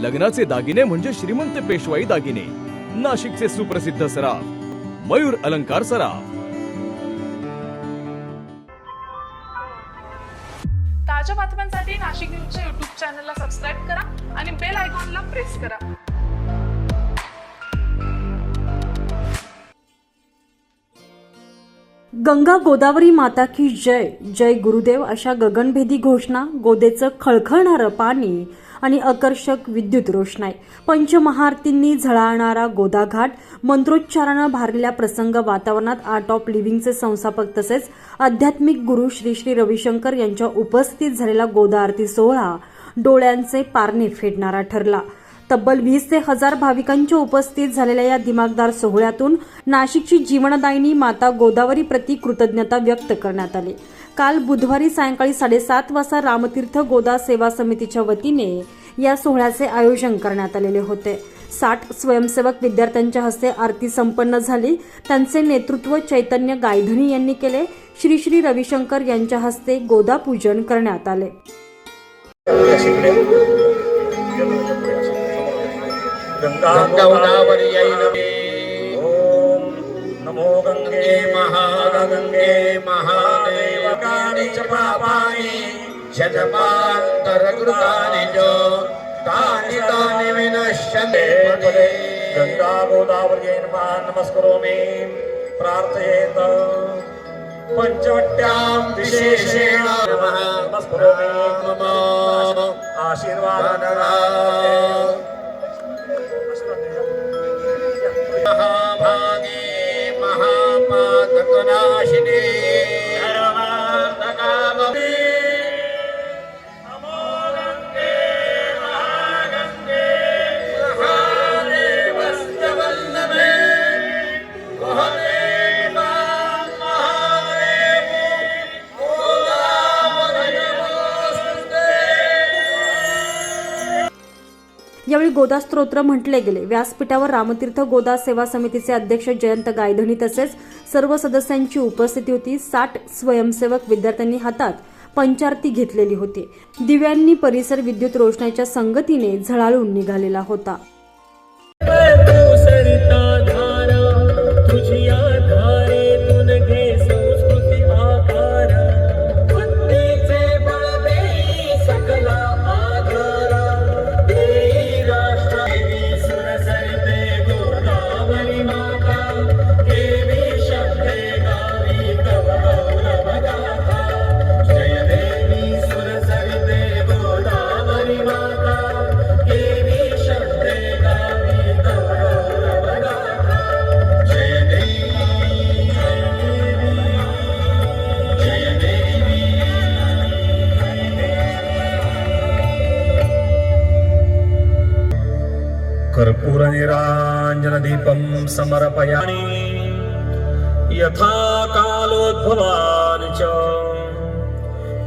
लग्नाचे दागिने म्हणजे श्रीमंत पेशवाई दागिने. नाशिकचे सुप्रसिद्ध सराफ मयूर अलंकार सराफ. ताज्या बातम्यांसाठी नाशिक न्यूजच्या युट्यूब चॅनलला सबस्क्राईब करा आणि बेल आयकॉनला प्रेस करा. गंगा गोदावरी माता की जय जय गुरुदेव अशा गगनभेदी घोषणा गोदेचं खळखळणारं पाणी आणि आकर्षक विद्युत रोषणाई. पंचमहारतींनी झळाळणारा गोदाघाट मंत्रोच्चारानं भारलेल्या प्रसंग वातावरणात आर्ट ऑफ लिव्हिंगचे संस्थापक तसेच आध्यात्मिक गुरु श्री श्री रविशंकर यांच्या उपस्थितीत झालेला गोदा आरती सोहळा डोळ्यांचे पारणे फेडणारा ठरला. तब्बल वीस ते हजार भाविकांच्या उपस्थित झालेल्या या दिमागदार सोहळ्यातून नाशिकची जीवनदायिनी माता गोदावरी प्रती कृतज्ञता व्यक्त करण्यात आली. काल बुधवारी सायंकाळी साडेसात वाजता रामतीर्थ गोदा सेवा समितीच्या वतीने या सोहळ्याचे आयोजन करण्यात आलेले होते. साठ स्वयंसेवक विद्यार्थ्यांच्या हस्ते आरती संपन्न झाली. त्यांचे नेतृत्व चैतन्य गायधनी यांनी केले. श्री श्री रविशंकर यांच्या हस्ते गोदा पूजन करण्यात आले. नमो गंगे महागंगे महादेव. महादेवकानि च पापानि शतमान्तरकृतानि च तानि तानि विनश्यन्ते. गङ्गा गोदावर्यै नमः नमस्करोमि प्रार्थयेत पञ्चवट्यां विशेषेण नमः. नमस्करोमि मम आशीर्वाद महाभागे महापातकनाशिने. হবে यावेळी गोदा स्तोत्र म्हटले गेले. व्यासपीठावर रामतीर्थ गोदा सेवा समितीचे अध्यक्ष जयंत गायधनी तसेच सर्व सदस्यांची उपस्थिती होती. साठ स्वयंसेवक विद्यार्थ्यांनी हातात पंचारती घेतलेली होती. दिव्यांनी परिसर विद्युत रोषणाच्या संगतीने झळाळून निघालेला होता. कर्पूरनिराञ्जनदीपं समर्पयामि। यथा कालोद्भवानि च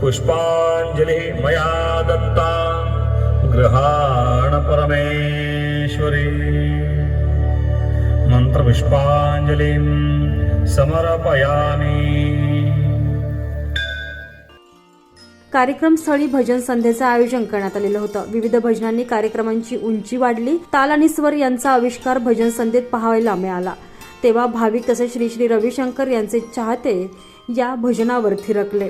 पुष्पाञ्जलिः मया दत्ता गृहाण परमेश्वरी। मन्त्रपुष्पाञ्जलिं समर्पयामि कार्यक्रमस्थळी भजन संध्येचं आयोजन करण्यात आलेलं होतं. विविध भजनांनी कार्यक्रमांची उंची वाढली. ताल आणि स्वर यांचा आविष्कार भजन संध्येत पाहायला मिळाला. तेव्हा भाविक तसेच श्री श्री रविशंकर यांचे चाहते या भजनावर थिरकले.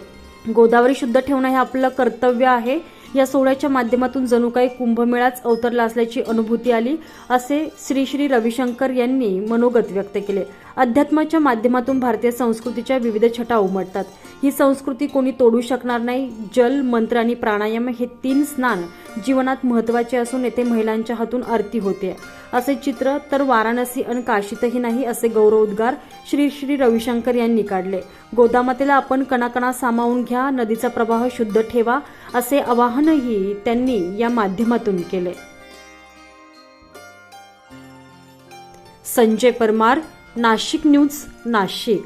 गोदावरी शुद्ध ठेवणं हे आपलं कर्तव्य आहे. या सोहळ्याच्या माध्यमातून जणू काही कुंभमेळाच अवतरला असल्याची अनुभूती आली असे श्री श्री रविशंकर यांनी मनोगत व्यक्त केले. अध्यात्माच्या माध्यमातून भारतीय संस्कृतीच्या विविध छटा उमटतात. ही संस्कृती कोणी तोडू शकणार नाही जल मंत्र आणि प्राणायाम हे तीन स्नान जीवनात महत्त्वाचे असून येथे महिलांच्या हातून आरती होते. असे चित्र तर वाराणसी आणि काशीतही नाही असे गौरवोद्गार श्री श्री रविशंकर यांनी काढले. गोदामातेला आपण कणाकणा सामावून घ्या नदीचा प्रवाह शुद्ध ठेवा असे आवाहनही त्यांनी या माध्यमातून केले. संजय परमार नाशिक न्यूज नाशिक.